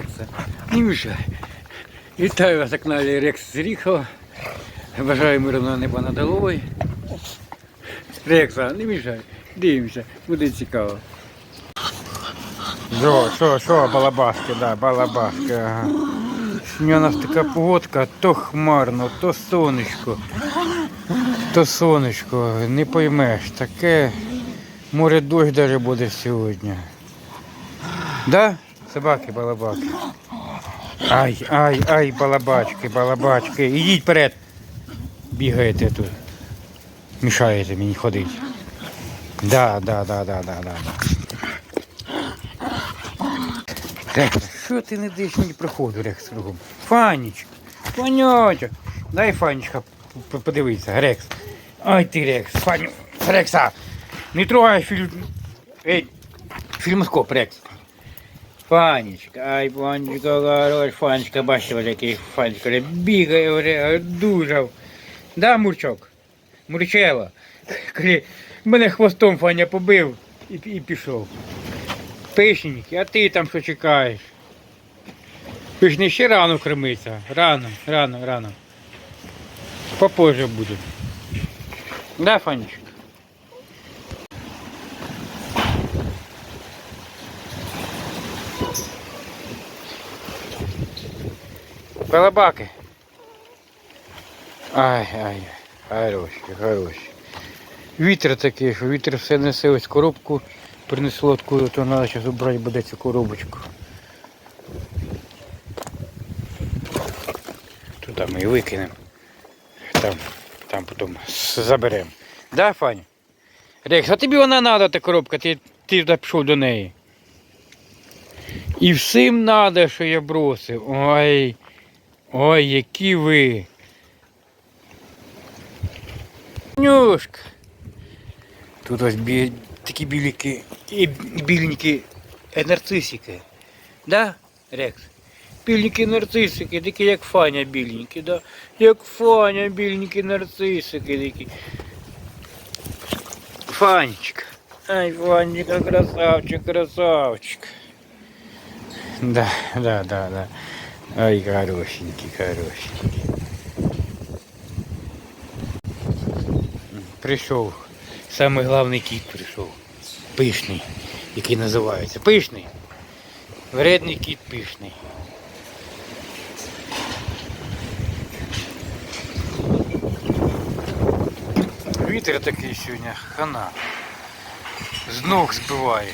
Рекса. Не мішай. Вітаю вас на каналі Рекс Зріхова. Бажаю мирного неба над головою. Рекса, не мішай. Дивимося, буде цікаво. Що, що, що, балабашки, да, балабашки, ага. У нас така погодка, то хмарно, то сонечко, то сонечко, не поймеш, таке, може дощ даже буде сьогодні. Да? Собаки, балабаки. Ай, ай, ай, балабачки, балабачки. Ідіть вперед. Бігаєте тут. Мішаєте мені ходити. Да, да, да, да, да, да. Рекс, що ти не даєш мені проходу, Рекс, кругом? Фанічка, Фанючок. Дай Фанічка подивитися, Рекс. Ай ти, Рекс, Фаню. Рекса, не трогай фільм. Ей, фільмоскоп, Рекс. Фанечка, ай, Фанечка, хорош, Фанечка, бачите, який Фанечка, бігає, вже, дужав. Да, Мурчок? Мурчело. Коли мене хвостом Фаня побив і, і пішов. Пишненький, а ти там що чекаєш? Пишний ще рано кормиться. Рано, рано, рано. Попозже буде. Да, Фанечка? Балабаки. Ай, ай, хороші, хороші. Вітер такий, що вітер все несе ось коробку, принесло откуда, то треба зараз убрати буде цю коробочку. Туди ми і викинемо. Там, там потім заберемо. Да, Фаня? Рекс, а тобі вона треба, та коробка, ти, ти пішов до неї. І всім треба, що я бросив. Ой. Ой, які ви. Нюшка. Тут ось бі... такі біліки і біленькі нарцисики. Да, Рекс? Біленькі нарцисики, такі як Фаня біленькі, да? Як Фаня біленькі нарцисики такі. Фанечка. Ай, Фанечка, красавчик, красавчик. Да, да, да, да. Ай, хорошенький, хорошенький. Прийшов. Самий головний кіт прийшов. Пишний, який називається. Пишний. Вредний кіт пишний. Вітер такий сьогодні, хана. З ног збиває.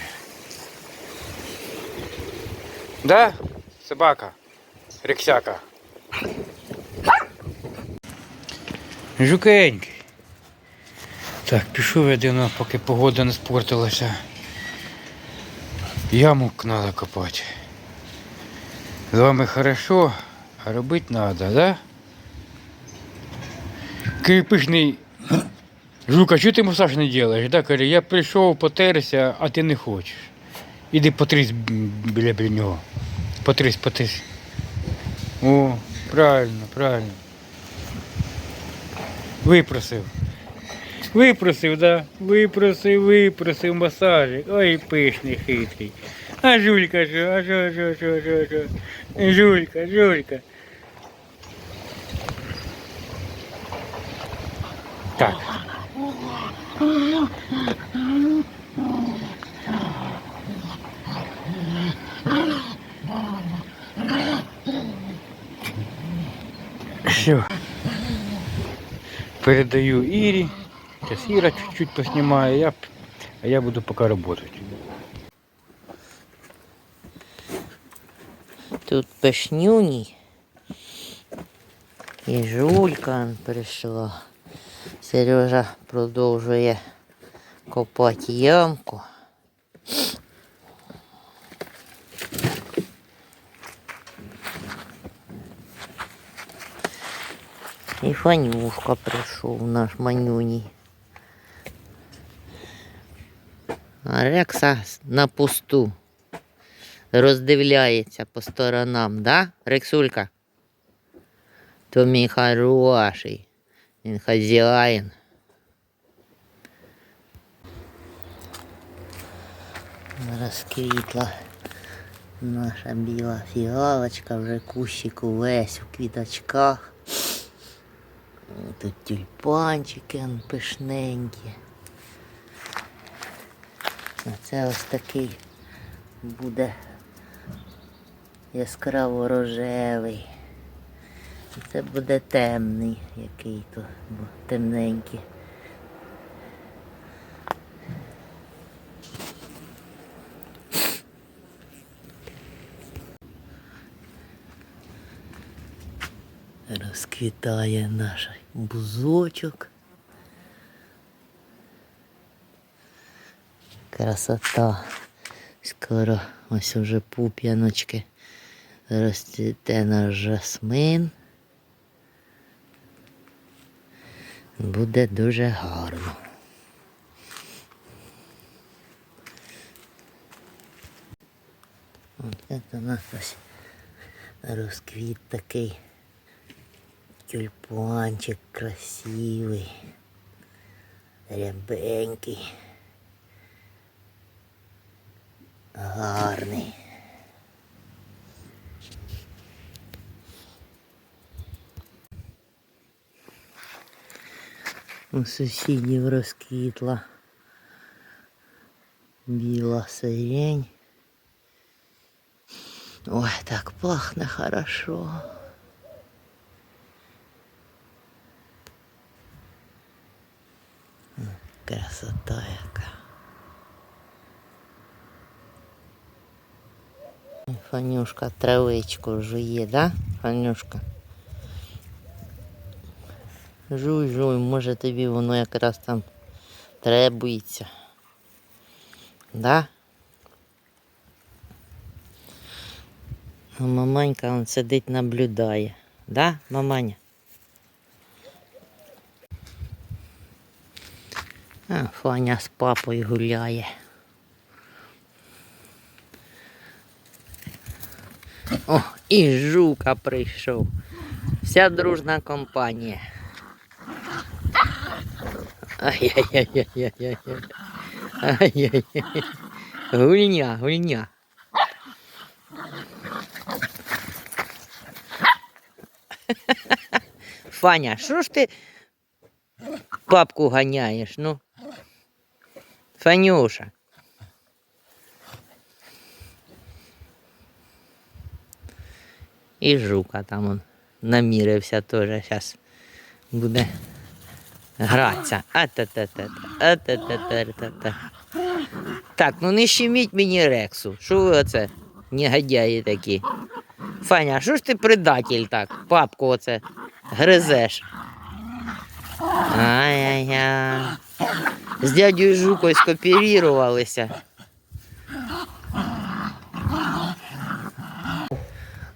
Да? Собака? Рексяка. Жукенький. Так, пішов я дивно, поки погода не спортилася. Яму треба копати. З вами хорошо, а робити треба, да? Кирпичний. Жука, що ти масаж не робиш? Да, каже, я прийшов, потерся, а ти не хочеш. Іди потрись біля, біля нього. Потрись, потрись. О, правильно, правильно. Випросив. Випросив, да? Випросив, випросив масажик. Ой, пишний хитрий. А жулька що, а що, що, що, що, що? Жулька, жулька. Так. Все. Передаю Ире. Сейчас Ира чуть-чуть поснимаю, я, п- а я буду пока работать. Тут пешнюній. І жулька он прийшла. Сережа продовжує копати ямку. Фанюшка прийшов наш манюній. А Рекса на пусту роздивляється по сторонам, да, Рексулька? То мій хороший. Він хазяїн. Розквітла Наша біла фіалочка вже кущик увесь у квіточках. Тут тюльпанчики он пишненькі. Це ось такий буде яскраво рожевий. Це буде темний, який то темненький. Розквітає наш бузочок. Красота. Скоро ось уже пуп'яночки. Розцвіте наш жасмин. Буде дуже гарно. От це у нас ось розквіт такий. Тюльпанчик красивий, рябенький, гарний. У сусідів розквітла біла сирень. Ой, так пахне хорошо. Красота яка. Фанюшка травичку жує, да? Фанюшка? Жуй, жуй, може тобі воно якраз там требується. Да? А маманька он сидить наблюдає. Да, маманя? А, з папою гуляє. О, і жука прийшов. Вся дружна компанія. Ай-яй-яй-яй-яй-яй. Ай-яй-яй. Гульня, гульня. Фаня, що ж ти папку ганяєш, ну? Фанюша. І жука там он намірився теж. Зараз буде гратися. А та та та а та та та та та Так, ну не щеміть мені рексу. Що ви оце? негодяї такі. Фаня, а що ж ти предатель так? Папку оце гризеш. Ай-яй-яй. З дядю Жукою скооперувалися.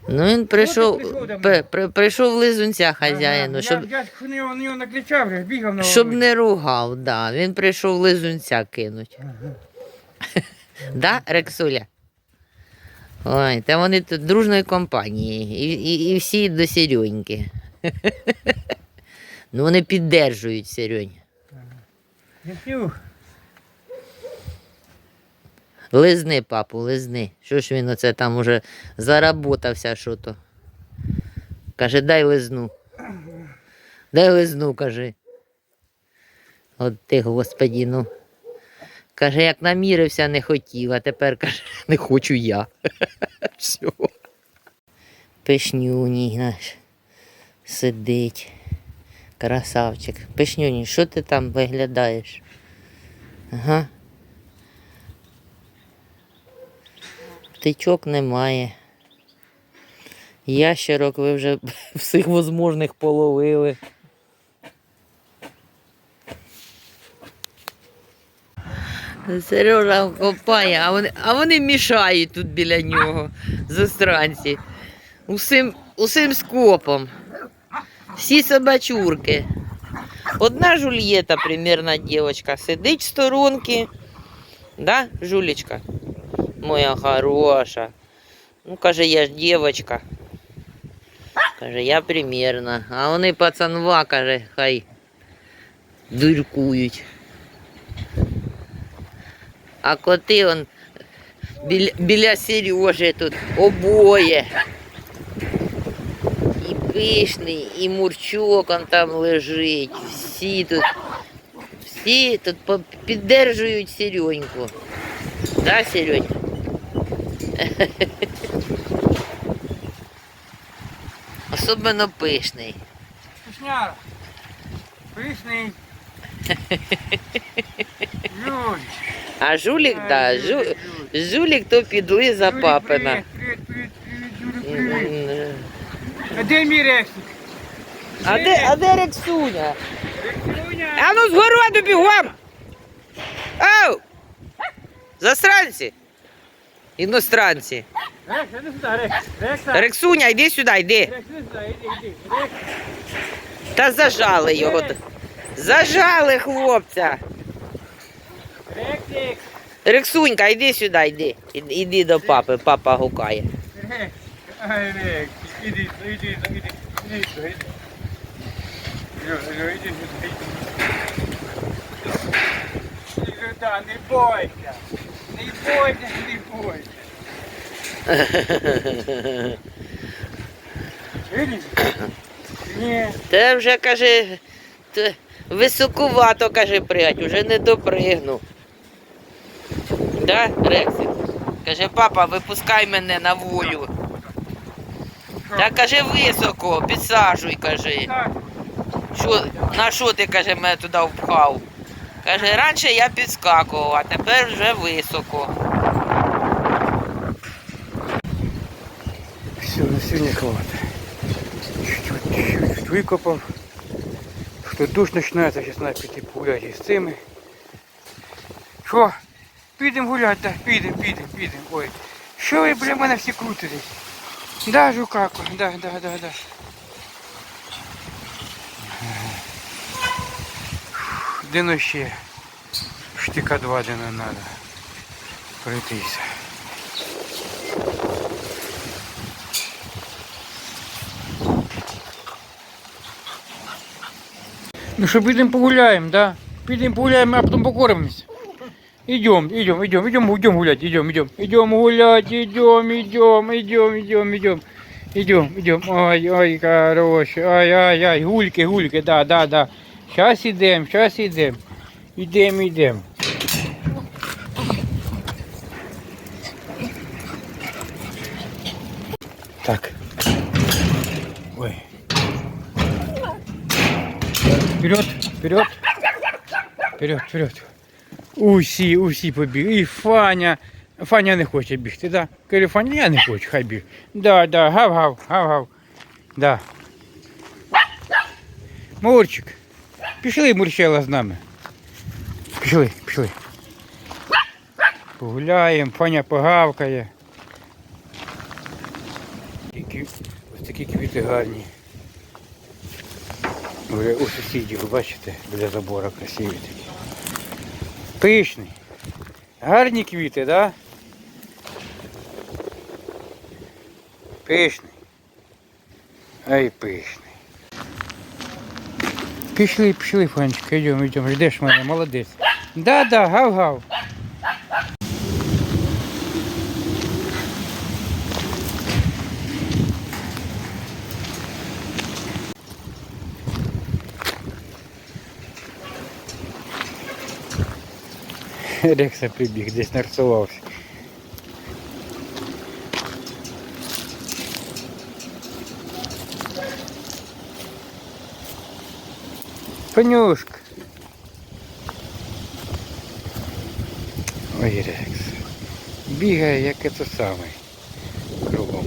Ну він прийшов, прийшов прийшов лизунця хазяїну, щоб, Я, я на нього, накричав, бігав на щоб не ругав, да. Він прийшов лизунця кинуть. Да, Рексуля? Ой, та вони тут дружної компанії. І, і, і всі до Сереньки. ну вони піддержують Серень. Лизни, папу, лизни. Що ж він оце там уже заработався що то. Каже, дай лизну. Дай лизну, каже. От ти, господі, ну. Каже, як намірився, не хотів, а тепер каже, не хочу я. Все. Пишнюній наш сидить. Красавчик. Пишнюній, що ти там виглядаєш? Ага. Птичок немає. Ящерок ви вже всіх возможних половили. Сережа копає, а вони, а вони мішають тут біля нього, застранці. Усім, усім скопом. Всі собачурки. Одна жульєта, примірна дівчинка, сидить в сторонки. Да, жулечка? Моя хороша. Ну, каже, я ж дівчинка. Каже, я примірна. А вони пацанва, каже, хай дуркують. А коти он Біля, біля Сережі тут обоє. І пишний, і мурчок он там лежить. Всі тут, всі тут піддержують Сереньку. Да, Серень? Особливо пишний. Вкусняра. Пишний. Люль. А жулік, да, жу, жулік то підли за папина. Привіт, привіт, привіт, Юрій, привіт. М, А де мій рексик? А де, а де Рексуня? Рексуня. А ну з городу бігом! Ау! Засранці! Іностранці. Рекс, іди сюди, Рекс. Рекса. Рексуня, йди сюди, йди. Рекс, іди сюди, іди, іди. Рекс. Та зажали його. Зажали хлопця. Рексик. Рексунька, йди сюди, йди. Іди- Іди до папи, папа гукає. Рекс. Ай, Рекс. Іди, іди, іди, іди. Іди, іди. Льо, Льо, іди сюди, іди. Сюди, не бойся. Не бойся, не бойся. Видиш? Ні. Те вже каже, високувато, каже, пригать, уже не допригну. Да, Рексик? Каже, папа, випускай мене на волю. Та каже, високо, підсаджуй, каже. Що, на що ти, каже, мене туди впхав? Каже, раніше я підскакував, а тепер вже високо. Все, на сегодня хватит. Чуть-чуть, викопав. Что душ починається, зараз треба піти погуляти із цими. Що? Підемо гуляти, підемо, підемо, підемо. Ой. Що ви, бля, мене всі крутитесь? Да, жукако, да, да, да, да. Дино ще. Штика два дина треба. Пройтися. Ну что, підемо погуляем, да? Підемо погуляем, а потом покормимся. Идем, идем, идем, идем, идем гулять, идем, идем, идем гулять, идем, идем, идем, идем, идем, идем, идем. Ой, ой, хороший, ай, ай, ай, гульки, гульки, да, да, да. Сейчас идем, сейчас идем, идем, идем. Так. Ой. Вперед, вперед. Вперед, вперед. Усі, усі побіг. І Фаня. Фаня не хоче бігти, да? Каже, Фаня, я не хочу, хай біг. Да, да, гав-гав, гав-гав. Да. Мурчик. Пішли, Мурчела, з нами. Пішли, пішли. Погуляємо, Фаня погавкає. Ось такі квіти гарні. У сусідів, ви бачите, біля забора красиві такі. Пишний. Гарні квіти, да? Пишний. Ай, пишний. Пішли, пішли, Фанечка, йдемо, йдемо, ждеш мене, молодець. Да, да, гав-гав. Рекса прибіг, десь нарисувався. Понюшка. Ой, Рекс. Бігає, як це саме. Кругом.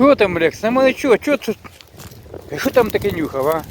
Що там, блядь, На мене чого? Чого тут? Що там таке нюхав, а?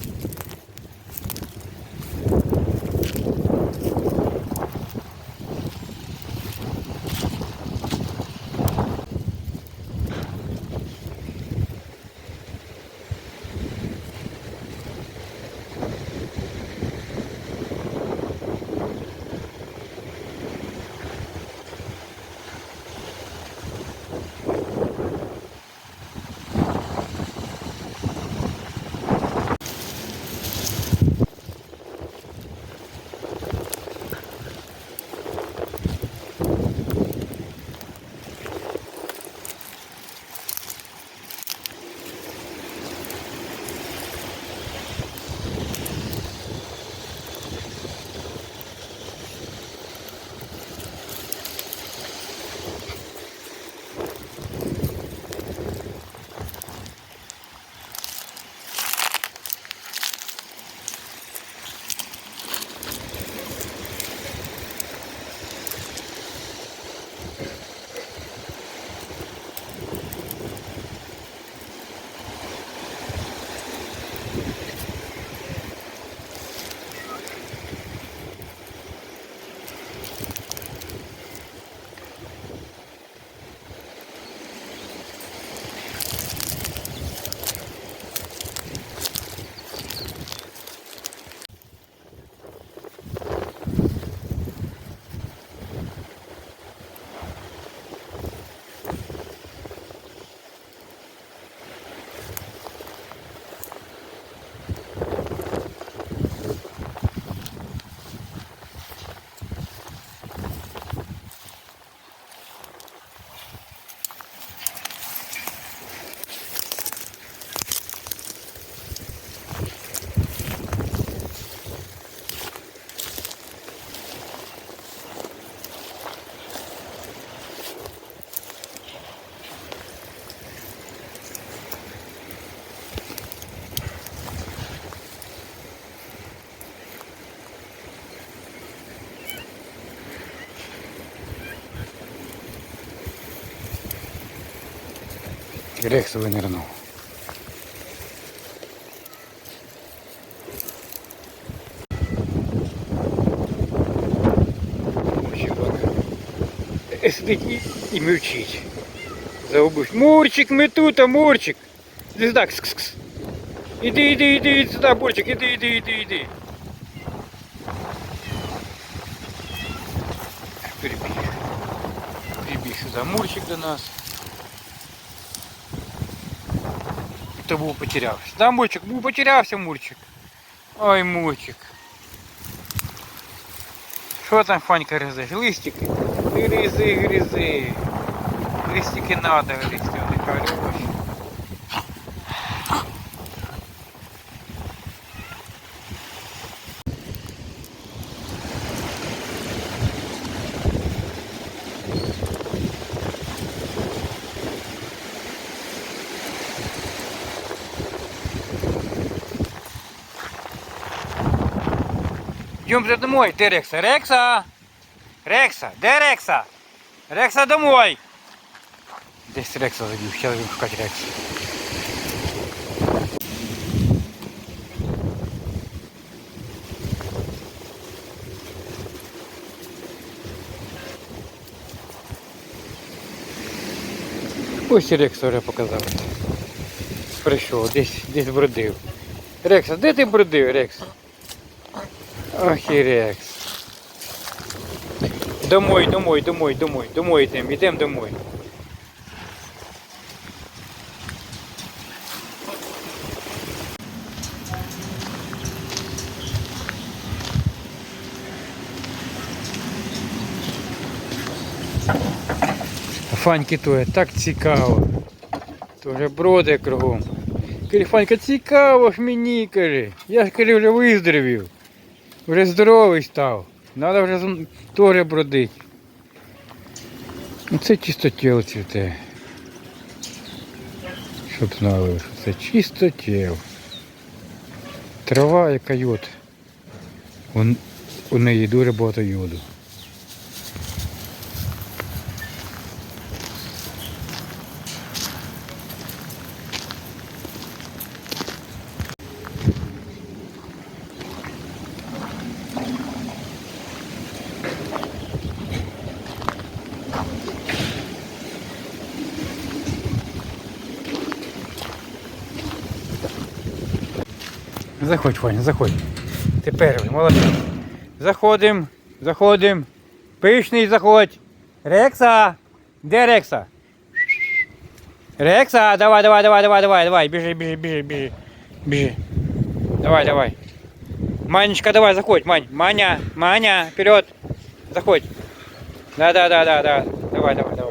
Рекс винирнув. Мурчик вон. Е, Сидить і, і мовчить. Загубився. Мурчик, ми тут, а Мурчик. Іди сюди, кс -кс -кс. Іди, іди, іди, іди сюди, Мурчик, іди, іди, іди, іди. Перебіг. Перебіг сюди Мурчик до нас. То був потерявся. Да, Мурчик, був потерявся Мурчик. Ой, Мурчик. Що там Фанька гризеш? Листики? Гризи, гризи. Листики надо гризти, вони. Идем же домой, ты Рекса. Рекса! Рекса! Де Рекса? Рекса домой! Десь Рекса забив, сейчас будем шукать Рекса. Ось Рекса вже показав. Прийшов, десь, десь бродив. Рекса, де ти бродив, Рекса? Ох і Домой, домой, домой, домой, домой йдемо, йдемо домой. Фаньки то так цікаво. Тоже броди кругом. Каже, Фанька, цікаво ж мені, каже. Я ж каже, вже виздоровів. Вже здоровий став. Треба вже торе бродити. Ну це чисто тіло цвіте. Щоб знали, що це чисто тіло. Трава яка йод. У неї дуже багато йоду. Заходь, Ваня, заходь. Ти перший, молодець. Заходим, заходим. Пишний заходь. Рекса! Де Рекса? Рекса, давай, давай, давай, давай, давай, давай. Біжи, біжи, біжи, біжи. Біжи. Давай, давай. Манечка, давай, заходь, Мань. Маня, Маня, вперед. Заходь. Да, да, да, да, да. Давай, давай, давай, давай. Давай.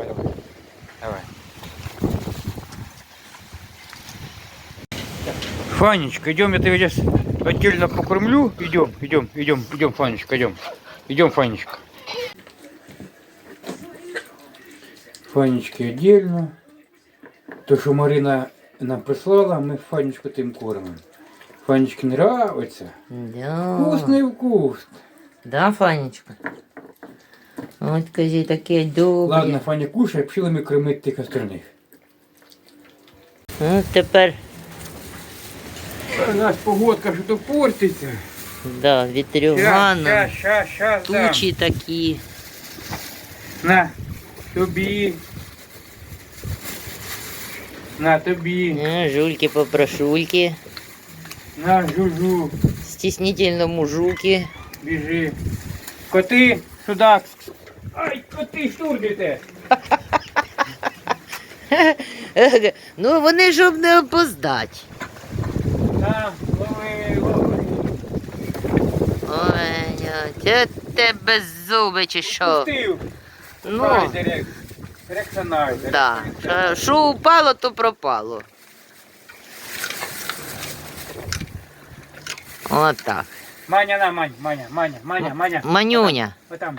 Фанечка, идем, я тебя сейчас отдельно покормлю. Идем, идем, идем, идем, Фанечка, идем. Идем, Фанечка. Фанечки отдельно. То, что Марина нам прислала, мы Фанечку тим кормим. Фанечке нравится. Да. Вкусный вкус. Да, Фанечка? От кажи, таке добре. Ладно, Фаня кушай, пчелами кормить тих остальних. Ну, тепер, У нас погодка что-то портится. да, вітрюгана, тучі такі. На, тобі. На тобі. Ну, жульки попрошульки, На, жужу. стіснительно мужуки. Біжи. Коти, сюди. Ай, коти, штурдите. ну, вони ж не опоздать. Це тебе зуби чи що? Пустив. Ну, так. Рекса. Що- Що упало, то пропало. Отак. Маня, на, Мань, Маня, Маня, Маня, Маня. Манюня. Отам.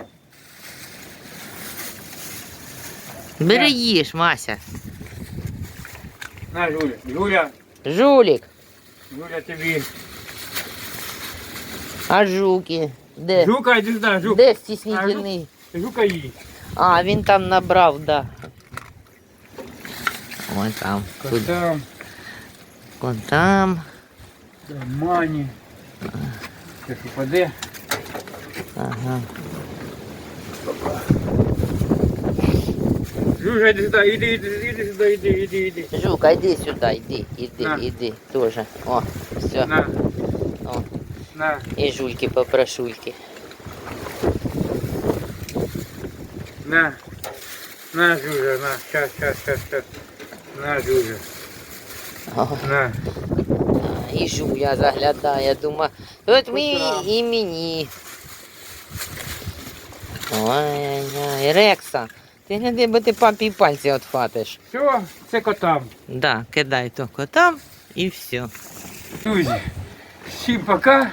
Бери Я. їж, Мася. На, Жуля. Жуля, Жулік. Жуля тобі. А жуки? Де? Жука, йди сюди, жук. Де стіснительний? Жука їсть. А, він там набрав, да. Ось там. Тут, Котам, вон там. мані. Це що паде. Ага. Жужа, іди сюди, іди, іди, іди сюди, іди, іди, іди. Жука, йди сюди, йди, іди, На. іди. Тоже. О, все. На, О, На, і жульки попрошульки. на. На, Жужа, на. Щас, щас, щас, щас. На, Жужа, на. і жуя заглядає, думаю, от ми і мені. Ой-ой-ой, Рекса, ти гляди, бо ти папі пальці отхватиш. Все, це котам. Да, кидай то котам і все. Друзі, всім пока.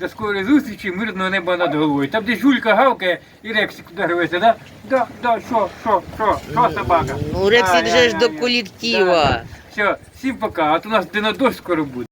До скорої зустрічі, мирного неба над головою. Там, де Жулька гавкає і Рексик туди рветься, да? Да, да, що, що, що, що собака? Ну, Рексик же ж до колектива. Все, всім пока, а то у нас динодощ скоро буде.